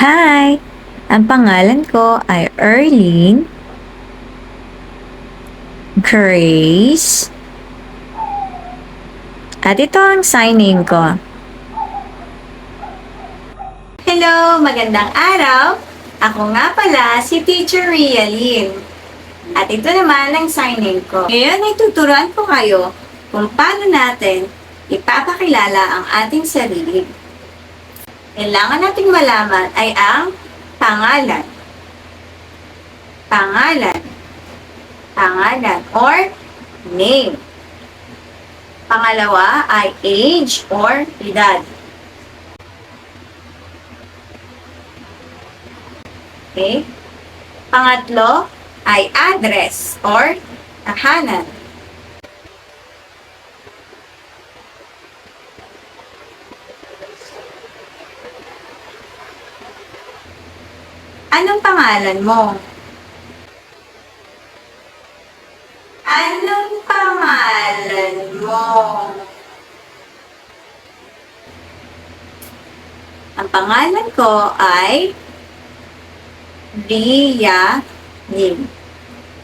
Hi! Ang pangalan ko ay Erlene Grace at ito ang sign name ko. Hello! Magandang araw! Ako nga pala si Teacher Ria Lynn. At ito naman ang sign name ko. Ngayon ay tuturuan ko kayo kung paano natin ipapakilala ang ating sarili. Kailangan nating malaman ay ang pangalan. Pangalan. Pangalan or name. Pangalawa ay age or edad. Okay? Pangatlo ay address or tahanan. Anong pangalan mo? Anong pangalan mo? Ang pangalan ko ay Ria Lim.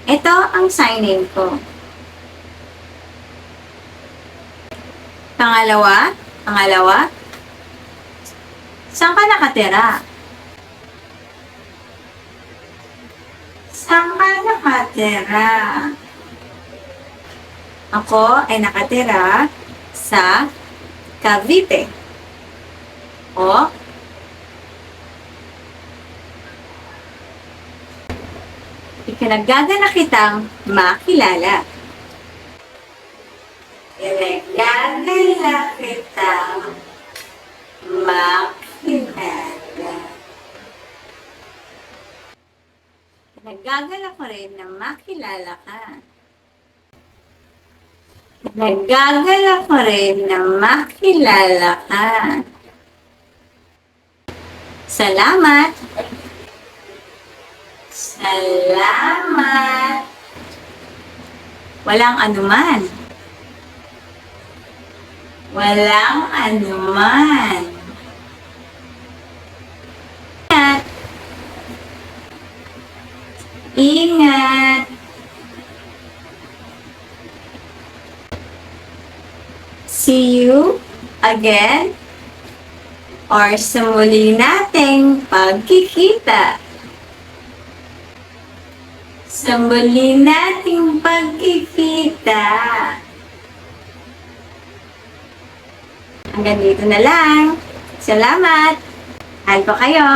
Ito ang sign name ko. Pangalawa, pangalawa, saan ka nakatira? Saan ka nakatira? Ako ay nakatira sa Cavite. O, ikinagagana kitang makilala. Ikinagagana kitang makilala. Nagagala ko rin na makilala ka. Nagagala ko rin na makilala ka. Salamat! Salamat! Walang anuman. Walang anuman. Ingat! Ingat! See you again or sa muli nating pagkikita. Sa muli nating pagkikita. Hanggang dito na lang. Salamat! Ko kayo!